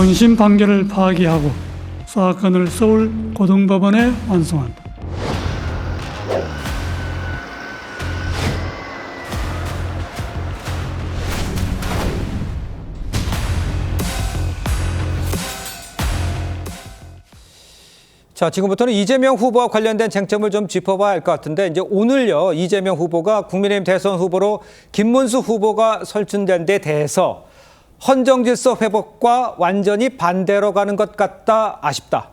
원심 판결을 파기하고 사건을 서울 고등법원에 완송한다. 자, 지금부터는 이재명 후보와 관련된 쟁점을 좀 짚어봐야 할 것 같은데 이제 오늘요 이재명 후보가 국민의힘 대선 후보로 김문수 후보가 설춘된 데 대해서 헌정 질서 회복과 완전히 반대로 가는 것 같다 아쉽다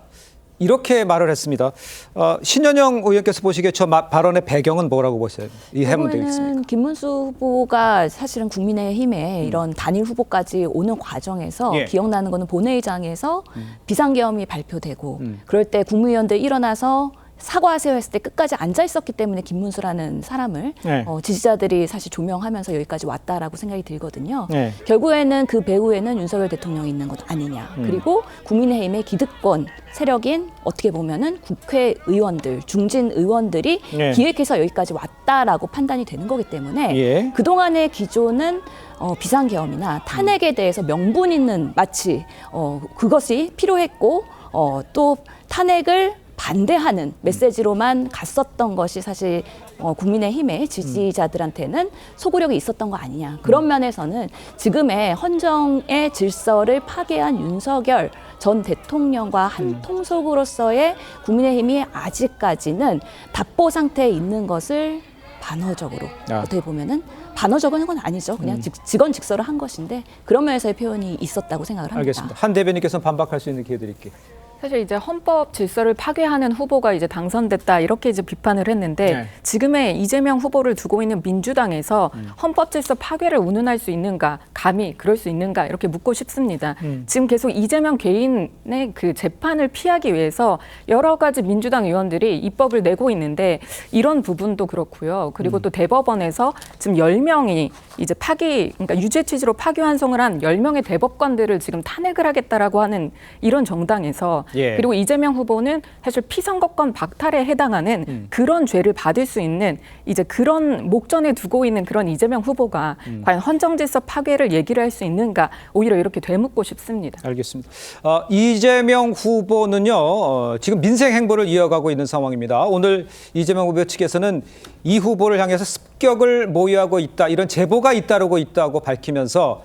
이렇게 말을 했습니다. 어, 신현영 의원께서 보시기에 저 마- 발언의 배경은 뭐라고 보세요? 이 해문 되겠습니다. 결국에는 김문수 후보가 사실은 국민의힘에 이런 단일 후보까지 오는 과정에서 음. 예. 음. 기억나는 거는 본회의장에서 비상계엄이 발표되고 그럴 때 국무위원들 일어나서 사과하세요 했을 때 끝까지 앉아 있었기 때문에 김문수라는 사람을 네. 어, 지지자들이 사실 조명하면서 여기까지 왔다라고 생각이 들거든요. 네. 결국에는 그 배후에는 윤석열 대통령이 있는 것 아니냐. 음. 그리고 국민의힘의 기득권 세력인 어떻게 보면은 국회의원들, 중진 의원들이 네. 기획해서 여기까지 왔다라고 판단이 되는 거기 때문에 예. 그동안의 기조는 어, 비상계엄이나 탄핵에 대해서 명분 있는 마치 어, 그것이 필요했고 어, 또 탄핵을 반대하는 메시지로만 갔었던 것이 사실 어, 국민의힘의 지지자들한테는 소구력이 있었던 거 아니냐. 그런 면에서는 지금의 헌정의 질서를 파괴한 윤석열 전 대통령과 한 통속으로서의 국민의힘이 아직까지는 답보 상태에 있는 것을 반어적으로 아. 어떻게 보면은 반어적인 건 아니죠. 그냥 직- 직언직설을 한 것인데 그런 면에서의 표현이 있었다고 생각을 합니다. 알겠습니다. 한 대변인께서는 반박할 수 있는 기회 드릴게요. 사실 이제 헌법 질서를 파괴하는 후보가 이제 당선됐다 이렇게 이제 비판을 했는데 네. 지금의 이재명 후보를 두고 있는 민주당에서 헌법 질서 파괴를 운운할 수 있는가 감히 그럴 수 있는가 이렇게 묻고 싶습니다. 지금 계속 이재명 개인의 그 재판을 피하기 위해서 여러 가지 민주당 의원들이 입법을 내고 있는데 이런 부분도 그렇고요. 그리고 또 대법원에서 지금 10명이 이제 파기 그러니까 유죄 취지로 파기 환송을 한 10명의 대법관들을 지금 탄핵을 하겠다라고 하는 이런 정당에서 예. 그리고 이재명 후보는 사실 피선거권 박탈에 해당하는 음. 그런 죄를 받을 수 있는 이제 그런 목전에 두고 있는 그런 이재명 후보가 음. 과연 헌정질서 파괴를 얘기를 할 수 있는가 오히려 이렇게 되묻고 싶습니다. 알겠습니다. 어, 이재명 후보는요, 어, 지금 민생 행보를 이어가고 있는 상황입니다. 오늘 이재명 후보 측에서는 이 후보를 향해서 습격을 모의하고 있다, 이런 제보가 잇따르고 있다고 밝히면서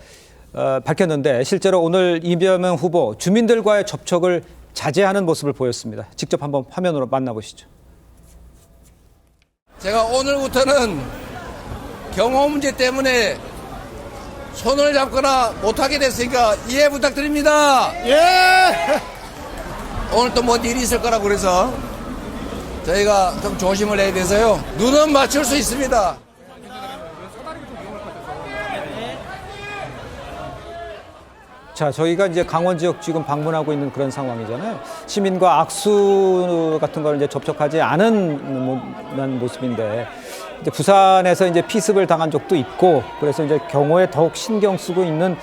어, 밝혔는데 실제로 오늘 이재명 후보 주민들과의 접촉을 자제하는 모습을 보였습니다. 직접 한번 화면으로 만나보시죠. 제가 오늘부터는 경호 문제 때문에 손을 잡거나 못하게 됐으니까 이해 부탁드립니다. 예! 오늘 또 뭔 일이 있을 거라고 그래서 저희가 좀 조심을 해야 돼서요. 눈은 맞출 수 있습니다. 자, 저희가 이제 강원 지역 지금 방문하고 있는 그런 상황이잖아요. 시민과 악수 같은 걸 이제 접촉하지 않은 모습인데 이제 부산에서 이제 피습을 당한 적도 있고 그래서 이제 경호에 더욱 신경 쓰고 있는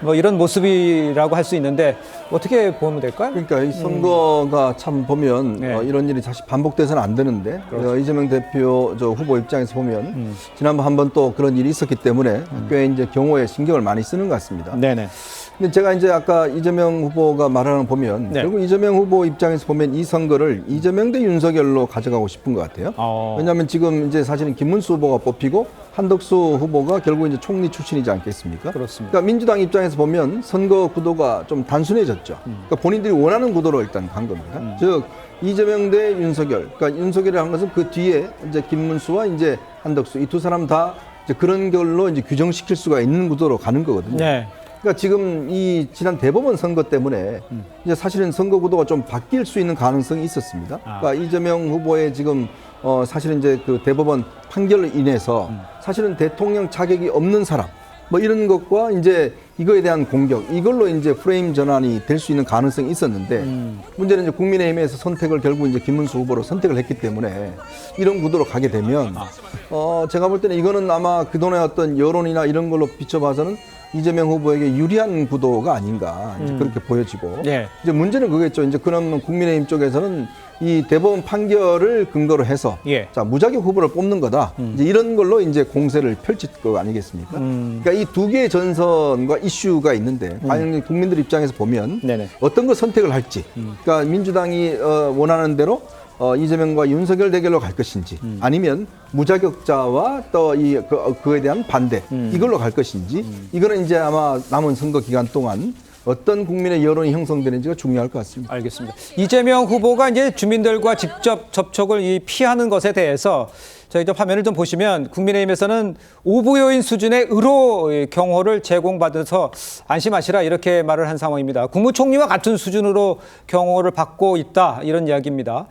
뭐 이런 모습이라고 할 수 있는데 어떻게 보면 될까요? 그러니까 이 선거가 참 보면 네. 어, 이런 일이 다시 반복돼서는 안 되는데 어, 이재명 대표 저 후보 입장에서 보면 지난번 한 번 또 그런 일이 있었기 때문에 꽤 이제 경호에 신경을 많이 쓰는 것 같습니다. 네네. 근데 제가 이제 아까 이재명 후보가 말하는 거 보면 네. 결국 이재명 후보 입장에서 보면 이 선거를 이재명 대 윤석열로 가져가고 싶은 것 같아요. 어. 왜냐하면 지금 이제 사실은 김문수 후보가 뽑히고 한덕수 후보가 결국 이제 총리 출신이지 않겠습니까? 그렇습니다. 그러니까 민주당 입장에서 보면 선거 구도가 좀 단순해졌죠. 그러니까 본인들이 원하는 구도로 일단 간 겁니다. 즉 이재명 대 윤석열. 그러니까 윤석열이 한 것은 그 뒤에 이제 김문수와 이제 한덕수 이 두 사람 다 이제 그런 걸로 이제 규정시킬 수가 있는 구도로 가는 거거든요. 네. 그러니까 지금 이 지난 대법원 선거 때문에 이제 사실은 선거 구도가 좀 바뀔 수 있는 가능성이 있었습니다. 그러니까 이재명 후보의 지금 어 사실은 이제 그 대법원 판결로 인해서 사실은 대통령 자격이 없는 사람 뭐 이런 것과 이제 이거에 대한 공격 이걸로 이제 프레임 전환이 될 수 있는 가능성이 있었는데 문제는 이제 국민의힘에서 선택을 결국 이제 김문수 후보로 선택을 했기 때문에 이런 구도로 가게 되면 어 제가 볼 때는 이거는 아마 그동안의 어떤 여론이나 이런 걸로 비춰봐서는 이재명 후보에게 유리한 구도가 아닌가 이제 그렇게 보여지고 예. 이제 문제는 그거겠죠. 이제 그러면 국민의힘 쪽에서는 이 대법원 판결을 근거로 해서 예. 자 무자격 후보를 뽑는 거다. 이제 이런 걸로 이제 공세를 펼칠 거 아니겠습니까? 그러니까 이 두 개의 전선과 이슈가 있는데 과연 국민들 입장에서 보면 네네. 어떤 걸 선택을 할지. 그러니까 민주당이 어, 원하는 대로 어, 이재명과 윤석열 대결로 갈 것인지 아니면 무자격자와 또이 그, 그에 대한 반대 이걸로 갈 것인지 이거는 이제 아마 남은 선거 기간 동안 어떤 국민의 여론이 형성되는지가 중요할 것 같습니다. 알겠습니다. 이재명 후보가 이제 주민들과 직접 접촉을 이 피하는 것에 대해서 저희 저 화면을 좀 보시면 국민의힘에서는 오부 요인 수준의 의료 경호를 제공받아서 안심하시라 이렇게 말을 한 상황입니다. 국무총리와 같은 수준으로 경호를 받고 있다 이런 이야기입니다.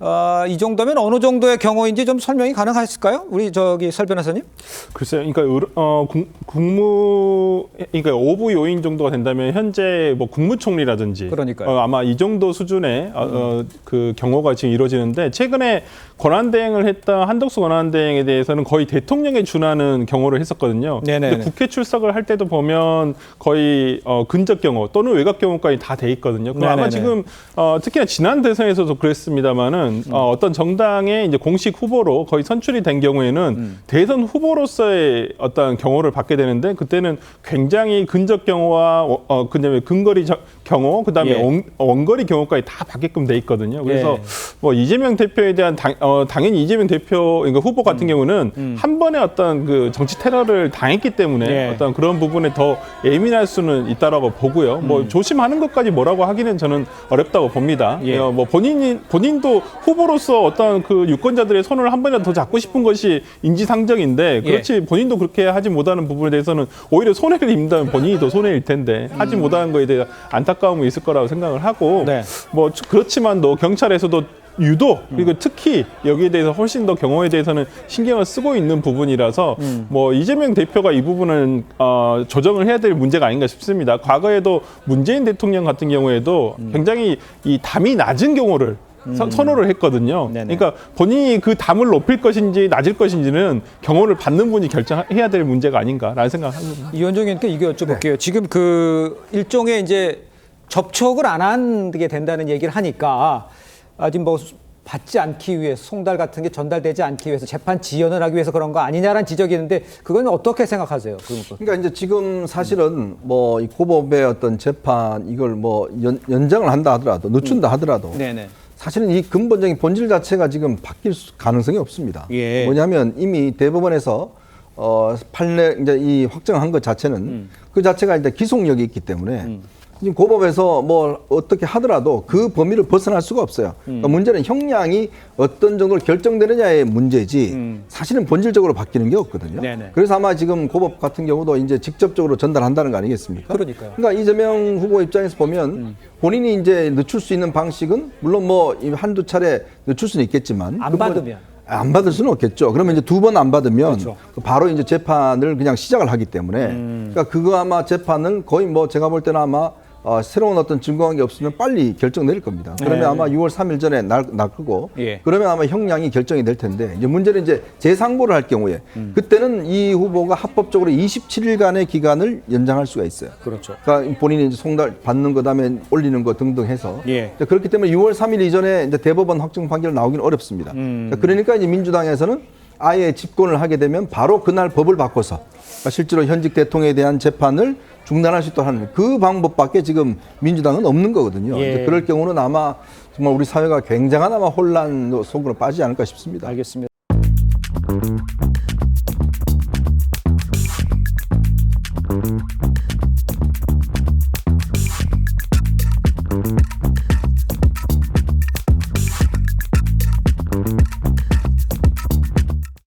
어, 이 정도면 어느 정도의 경호인지 좀 설명이 가능하실까요? 우리 저기 설 변호사님? 글쎄요. 그러니까 어, 국, 국무 그러니까 오부 요인 정도가 된다면 현재 뭐 국무총리라든지. 어, 아마 이 정도 수준의 어, 어, 그 경호가 지금 이루어지는데 최근에 권한 대행을 했던 한덕수 권한 대행에 대해서는 거의 대통령에 준하는 경호를 했었거든요. 네네네. 근데 국회 출석을 할 때도 보면 거의 어, 근접 경호 또는 외곽 경호까지 다 돼 있거든요. 그럼 아마. 지금 어, 특히나 지난 대선에서도 그랬습니다만은 어, 어떤 정당의 이제 공식 후보로 거의 선출이 된 경우에는 대선 후보로서의 어떤 경호를 받게 되는데 그때는 굉장히 근접 경호와 어, 어 그다음에 근거리 저- 경호 그다음에 예. 원, 원거리 경호까지 다 받게끔 돼 있거든요. 그래서 예. 뭐 이재명 대표에 대한 당, 어, 당연히 이재명 대표 그러니까 후보 같은 경우는 한 번에 어떤 그 정치 테러를 당했기 때문에 예. 어떤 그런 부분에 더 예민할 수는 있다라고 보고요. 뭐 조심하는 것까지 뭐라고 하기는 저는 어렵다고 봅니다. 예. 어, 뭐 본인이 본인도 후보로서 어떤 그 유권자들의 손을 한 번이라도 더 잡고 싶은 것이 인지상정인데 예. 그렇지 본인도 그렇게 하지 못하는 부분에 대해서는 오히려 손해를 입는다면 본인이 더 손해일 텐데 하지 못하는 거에 대해 안타 까움이 있을 거라고 생각을 하고 네. 뭐 그렇지만도 경찰에서도 유독 그리고 특히 여기에 대해서 훨씬 더 경호에 대해서는 신경을 쓰고 있는 부분이라서 뭐 이재명 대표가 이 부분은 어, 조정을 해야 될 문제가 아닌가 싶습니다. 과거에도 문재인 대통령 같은 경우에도 굉장히 이 담이 낮은 경우를 선- 선호를 했거든요. 네네. 그러니까 본인이 그 담을 높일 것인지 낮을 것인지는 경호를 받는 분이 결정해야 될 문제가 아닌가라는 생각을 합니다. 이현종 의원께 이거 여쭤볼게요. 지금 그 일종의 이제 접촉을 안 하게 된다는 얘기를 하니까 아직 뭐 받지 않기 위해서 송달 같은 게 전달되지 않기 위해서 재판 지연을 하기 위해서 그런 거 아니냐라는 지적이 있는데 그건 어떻게 생각하세요? 그. 그러니까 이제 지금 사실은 뭐 이 고법의 어떤 재판 이걸 뭐 연, 연장을 한다 하더라도 늦춘다 하더라도 네네. 사실은 이 근본적인 본질 자체가 지금 바뀔 수- 가능성이 없습니다. 예. 뭐냐면 이미 대법원에서 어 판례 이제 이 확정한 것 자체는 음. 그 자체가 이제 기속력이 있기 때문에 지금 고법에서 뭐 어떻게 하더라도 그 범위를 벗어날 수가 없어요. 음. 그러니까 문제는 형량이 어떤 정도로 결정되느냐의 문제지 사실은 본질적으로 바뀌는 게 없거든요. 음. 네네. 그래서 아마 지금 고법 같은 경우도 이제 직접적으로 전달한다는 거 아니겠습니까? 그러니까요. 음. 그러니까 이재명 후보 입장에서 보면 본인이 이제 늦출 수 있는 방식은 물론 뭐이 한두 차례 늦출 수는 있겠지만 안 받으면. 안 받을 수는 없겠죠. 그러면 이제 두 번 안 받으면 그렇죠. 그 바로 이제 재판을 그냥 시작을 하기 때문에 음. 그러니까 그거 아마 재판을 거의 뭐 제가 볼 때는 아마 어, 새로운 어떤 증거한 게 없으면 빨리 결정 내릴 겁니다. 그러면 네. 아마 6월 3일 전에 날, 낚고 예. 그러면 아마 형량이 결정이 될 텐데 이제 문제는 이제 재상고를 할 경우에 음. 그때는 이 후보가 합법적으로 27일간의 기간을 연장할 수가 있어요. 그렇죠. 그러니까 본인이 이제 송달 받는 거 다음에 올리는 거 등등 해서 예. 그렇기 때문에 6월 3일 이전에 이제 대법원 확정 판결 나오기는 어렵습니다. 음. 그러니까 이제 민주당에서는 아예 집권을 하게 되면 바로 그날 법을 바꿔서 그러니까 실제로 현직 대통령에 대한 재판을 중단할 수 있도록 하는 그 방법밖에 지금 민주당은 없는 거거든요. 예. 그럴 경우는 아마 정말 우리 사회가 굉장한 아마 혼란 속으로 빠지지 않을까 싶습니다. 알겠습니다.